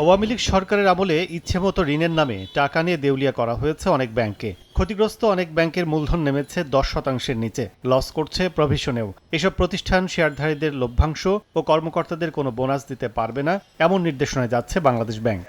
আওয়ামী লীগ সরকারের আমলে ইচ্ছেমতো ঋণের নামে টাকা নিয়ে দেউলিয়া করা হয়েছে অনেক ব্যাংকে। ক্ষতিগ্রস্ত অনেক ব্যাংকের মূলধন নেমেছে দশ শতাংশের নিচে। লস করছে প্রভিশনেও। এসব প্রতিষ্ঠান শেয়ারধারীদের লভ্যাংশ ও কর্মকর্তাদের কোনো বোনাস দিতে পারবে না, এমন নির্দেশনায় যাচ্ছে বাংলাদেশ ব্যাংক।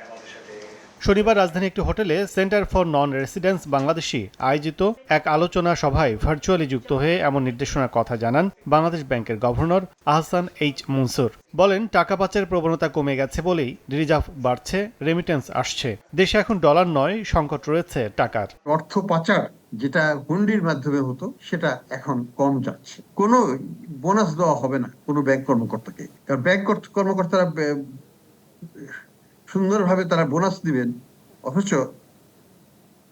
শনিবার রাজধানী একটি হোটেলে centre for non residence Bangladeshi আয়োজিত এক আলোচনা সভায় ভার্চুয়ালি যুক্ত হয়ে এমন নির্দেশনার কথা জানান বাংলাদেশ ব্যাংকের গভর্নর আহসান এইচ মনসুর। বলেন, টাকা পাচারের প্রবণতা কমে গেছে বলেই রিজার্ভ বাড়ছে রেমিটেন্স আসছে। দেশে এখন ডলার নয়, সংকট রয়েছে টাকার। অর্থ পাচার যেটা হুন্ডির মাধ্যমে হতো, সেটা এখন কম যাচ্ছে। কোনো বোনাস দেওয়া হবে না কোনো ব্যাংক কর্মকর্তাকে। কারণ ব্যাংক কর্ত- কর্মকর্তারা সুন্দরভাবে তারা বোনাস দিবেন অথচ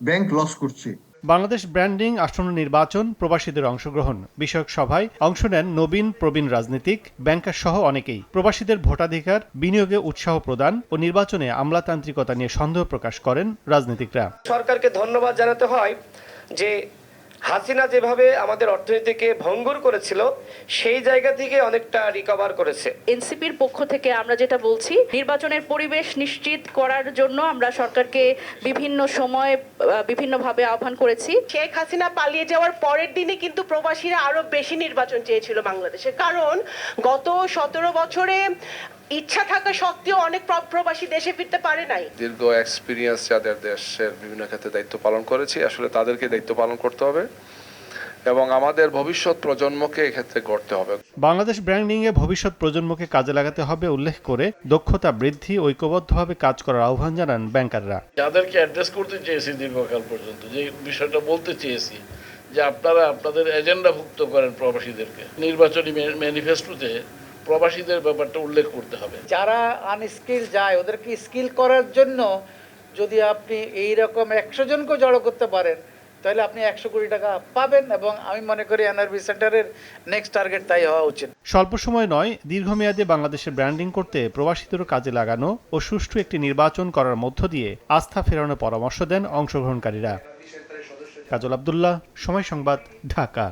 ব্যাংক লস করছে। বাংলাদেশ ব্র্যান্ডিং আসন্ন নির্বাচন প্রবাসীদের অংশগ্রহণ বিষয়ক সভায় অংশ নেন নবীন প্রবীণ রাজনীতিক ব্যাংকার সহ অনেকেই। প্রবাসীদের ভোটাধিকার বিনিয়োগে উৎসাহ প্রদান ও নির্বাচনে আমলাতান্ত্রিকতা নিয়ে সন্দেহ প্রকাশ করেন রাজনীতিকরা। সরকারকে ধন্যবাদ জানাতে হয় যে হাসিনা যেভাবে আমাদের অর্থনীতিকে ভঙ্গুর করেছিল সেই জায়গা থেকে অনেকটা রিকভার করেছে। এনসিপির পক্ষ থেকে আমরা যেটা বলছি নির্বাচনের পরিবেশ নিশ্চিত করার জন্য আমরা সরকারকে বিভিন্ন সময় বিভিন্নভাবে আহ্বান করেছি। শেখ হাসিনা পালিয়ে যাওয়ার পরের দিনে কিন্তু প্রবাসীরা আরও বেশি নির্বাচন চেয়েছিল বাংলাদেশে। কারণ গত সতেরো বছরে ইচ্ছা থাকা সত্ত্বেও অনেক প্র- প্রবাসী দেশে ফিরতে পারে নাই। দীর্ঘ এক্সপিরিয়েন্স যাদের দেশের বিভিন্ন ক্ষেত্রে দায়িত্ব পালন করেছি আসলে তাদেরকে দায়িত্ব পালন করতে হবে। এবং আমাদের ভবিষ্যৎ প্রজন্মকে এক্ষেত্রে গড়তে হবে। বাংলাদেশ ব্র্যান্ডিংয়ে ভবিষ্যৎ প্রজন্মকে কাজে লাগাতে হবে উল্লেখ করে দক্ষতা বৃদ্ধি ঐক্যবদ্ধভাবে কাজ করার আহ্বান জানান ব্যাংকাররা। যাদেরকে অ্যাড্রেস করতে চেয়েছি দীর্ঘকাল পর্যন্ত যে বিষয়টা বলতে চেয়েছি যে আপনারা আপনাদের এজেন্ডাভুক্ত করেন প্রবাসীদেরকে নির্বাচনী ম্যানিফেস্টোতে প্রবাসীদের ব্যাপারটা উল্লেখ করতে হবে। যারা আনস্কিল যায় ওদেরকে স্কিল করার জন্য যদি আপনি এই রকম একশো জনকে জড়ো করতে পারেন তাহলে আপনি একশো কোটি টাকা পাবেন এবং আমি মনে করি এনআরবি সেন্টারের নেক্সট টার্গেট তাই হওয়া উচিত। স্বল্প সময় নয়, দীর্ঘমেয়াদে বাংলাদেশের ব্র্যান্ডিং করতে প্রবাসীদেরও কাজে লাগানো ও সুষ্ঠু একটি নির্বাচন করার মধ্য দিয়ে আস্থা ফেরানোর পরামর্শ দেন অংশগ্রহণকারীরা। কাজল আবদুল্লাহ, সময় সংবাদ, ঢাকা।